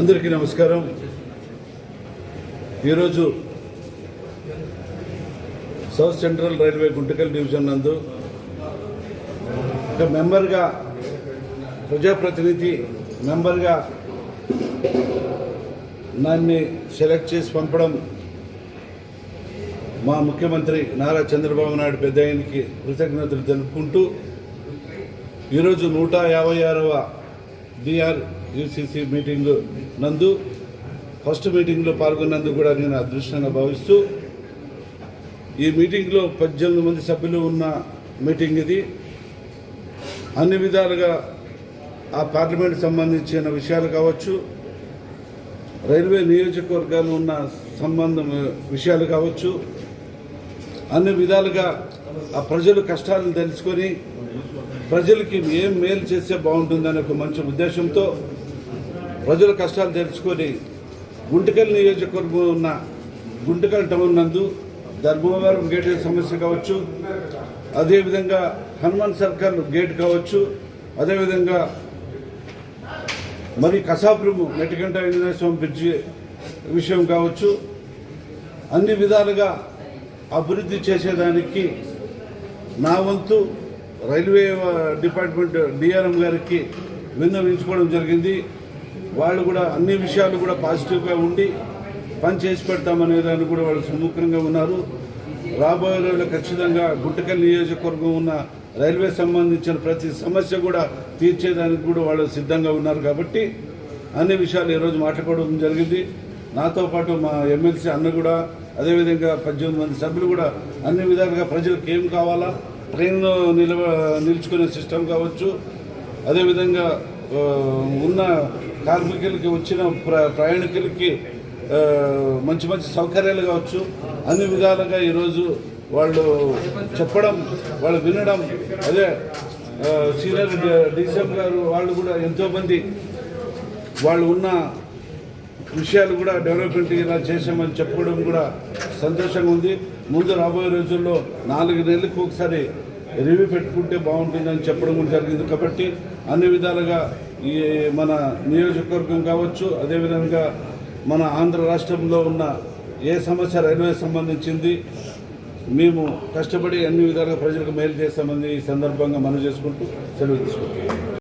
అందరికీ నమస్కారం. ఈరోజు south central railway Guntakal division నందు ఒక మెంబర్గా ప్రజాప్రతినిధి మెంబర్గా నన్ను సెలెక్ట్ చేసి పంపడం మా ముఖ్యమంత్రి నారా చంద్రబాబు నాయుడు పెద్ద ఆయనకి కృతజ్ఞతలు తెలుపుకుంటూ ఈరోజు నూట యాభై ఆరవ డిఆర్ యూసీసీ మీటింగ్ నందు ఫస్ట్ మీటింగ్లో పాల్గొన్నందుకు కూడా నేను అదృష్టంగా భావిస్తూ ఈ మీటింగ్లో పద్దెనిమిది మంది సభ్యులు ఉన్న మీటింగ్ ఇది. అన్ని విధాలుగా ఆ పార్లమెంట్ సంబంధించిన విషయాలు కావచ్చు రైల్వే నియోజకవర్గాలు ఉన్న సంబంధం విషయాలు కావచ్చు అన్ని విధాలుగా ఆ ప్రజలు కష్టాలను తెలుసుకొని ప్రజలకి ఏం మేలు చేస్తే బాగుంటుందనే ఒక మంచి ఉద్దేశంతో ప్రజల కష్టాలు తెలుసుకొని గుంటకల్ నియోజకవర్గం ఉన్న గుంటకల్ టౌన్ నందు ధర్మవరం గేట్ సమస్య కావచ్చు అదేవిధంగా హనుమాన్ సర్కల్ గేట్ కావచ్చు అదేవిధంగా మరి కసాపురము నెట్టిగంట ఆంజనేయ స్వామి బ్రిడ్జి విషయం కావచ్చు అన్ని విధాలుగా అభివృద్ధి చేసేదానికి నా వంతు రైల్వే డిపార్ట్మెంట్ డిఆర్ఎం గారికి విన్నవించుకోవడం జరిగింది. వాళ్ళు కూడా అన్ని విషయాలు కూడా పాజిటివ్గా ఉండి పని చేసి పెడతామనే దాన్ని కూడా వాళ్ళు సుముఖంగా ఉన్నారు. రాబోయే రోజుల్లో ఖచ్చితంగా గుట్టకల్ నియోజకవర్గం ఉన్న రైల్వే సంబంధించిన ప్రతి సమస్య కూడా తీర్చేదానికి కూడా వాళ్ళు సిద్ధంగా ఉన్నారు కాబట్టి అన్ని విషయాలు ఈరోజు మాట్లాడుకోవడం జరిగింది. నాతో పాటు మా ఎమ్మెల్సీ అన్న కూడా అదేవిధంగా పద్దెనిమిది మంది సభ్యులు కూడా అన్ని విధాలుగా ప్రజలకు ఏం కావాలా ట్రైన్లో నిలవ నిలుచుకునే సిస్టమ్ కావచ్చు. అదేవిధంగా ఉన్న కార్మికులకి వచ్చిన ప్ర ప్రయాణికులకి మంచి మంచి సౌకర్యాలు కావచ్చు. అన్ని విధాలుగా ఈరోజు వాళ్ళు చెప్పడం వాళ్ళు వినడం అదే సీనియర్ డీసీఎం గారు వాళ్ళు కూడా ఎంతోమంది వాళ్ళు ఉన్న విషయాలు కూడా డెవలప్మెంట్ ఇలా చేసామని చెప్పుకోవడం కూడా సంతోషంగా ఉంది. ముందు రాబోయే రోజుల్లో నాలుగు నెలలకు ఒకసారి రివ్యూ పెట్టుకుంటే బాగుంటుందని చెప్పడం కూడా జరిగింది. కాబట్టి అన్ని విధాలుగా ఈ మన నియోజకవర్గం కావచ్చు అదేవిధంగా మన ఆంధ్ర రాష్ట్రంలో ఉన్న ఏ సమస్య రైల్వే సంబంధించింది మేము కష్టపడి అన్ని విధాలుగా ప్రజలకు మేలు చేస్తామని ఈ సందర్భంగా మనం చేసుకుంటూ సెలవు తీసుకుంటాం